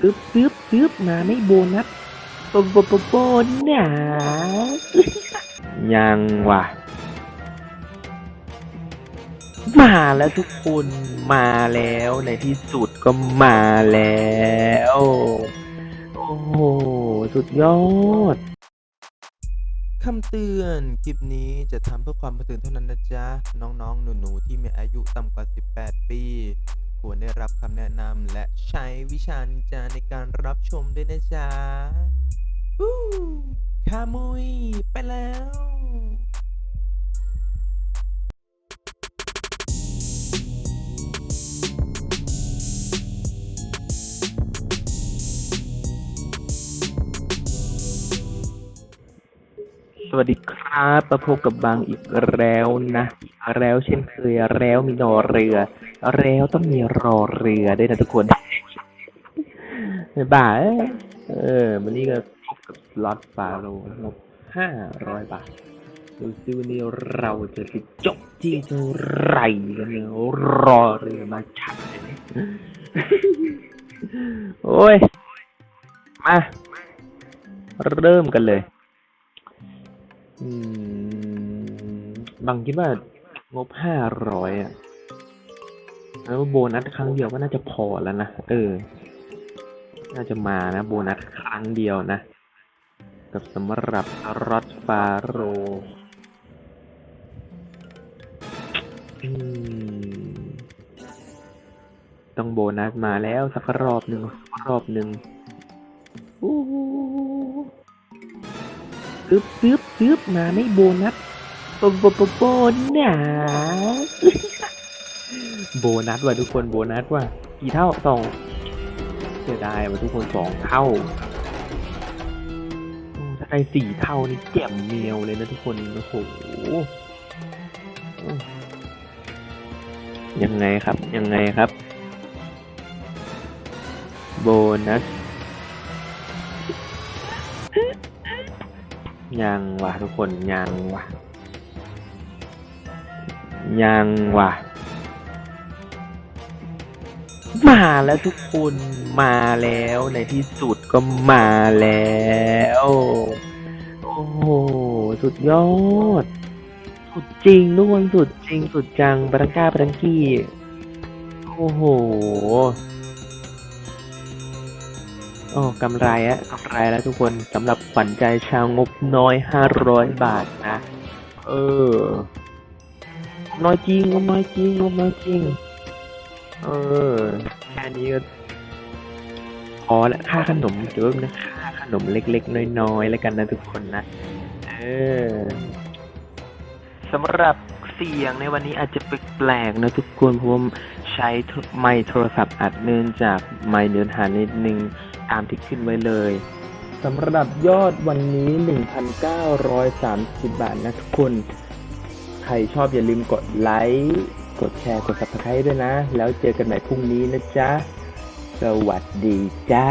ปึ๊บปึ๊บปึ๊บมาไม่โบนัสโบโบโบโบนัสยังว่ะ มาแล้วทุกคนมาแล้วในที่สุดก็มาแล้ว โอ้โห สุดยอดคำเตือน คลิปนี้จะทำเพื่อความบันเทิงเท่านั้นนะจ๊ะ น้องๆ หนูๆ ที่มีอายุต่ำกว่า 18 ปี ควรได้รับคำแนะนำและใช้วิชานินจาในการรับชมด้วยนะจ๊ะฮู้คามุย ไปแล้วสวัสดีครับมาพบกับบางอีกแล้วนะ แล้วเช่นเคยแล้วมีนอเรือ แล้วต้องมีรอเรือด้วยนะทุกคนบ่าเอ้ยเออวันนี้ก็พบกับล็อตฟาโรงบห้าร้อยบาทดูซิวันนี้เราจะไปจบที่เท่าไหร่กันเนี่ยรอเรือมาชัดโอ้ย มา เริ่มกันเลย อืม บางคิดว่างบห้าร้อยอะ แล้วโบนัสครั้งเดียวก็น่าจะพอแล้วนะ เออ น่าจะมานะ โบนัสครั้งเดียวนะ กับสำหรับรอดฟาโรต้องโบนัสมาแล้วสักรอบหนึ่งรอบหนึ่งอู้ปึ๊บปึ๊บปึ๊บมาไม่โบนัสโบโบโบโบนัส โบนัสว่ะทุกคนโบนัสว่ะกี่เท่าสองเสียดายว่ะทุกคนสองเท่าถ้าได้สี่เท่านี่แจ่มเมียวเลยนะทุกคนโอ้โหยังไงครับ ยังไงครับ โบนัสยังว่ะทุกคนยังว่ะยังว่ะ มาแล้วทุกคนมาแล้วในที่สุดก็มาแล้ว โอ้โหสุดยอด สุดจริงทุกคนสุดจริงสุดจังปรังก้าปรังกี้โอ้โหโอ้กำไรอะกำไรแล้วทุกคนสำหรับขวัญใจชาวงบน้อยห้าร้อยบาทนะ เออ น้อยจริงงบน้อยจริงงบน้อยจริง เออแค่นี้ก็พอละค่าขนมถือว่าเป็นค่าขนมเล็กๆ น้อยๆ แล้วกันนะทุกคนนะ เออสำหรับเสียงในวันนี้อาจจะแปลกๆนะทุกคนเพราะว่าใช้ไมค์โทรศัพท์อัดเนื่องจากไมค์เนื้อหานิดนึงตามที่ขึ้นไว้เลยสำหรับยอดวันนี้ 1,930 บาทนะทุกคน ใครชอบอย่าลืมกดไลค์ กดแชร์ กด subscribe ด้วยนะ แล้วเจอกันใหม่พรุ่งนี้นะจ๊ะ สวัสดีจ้า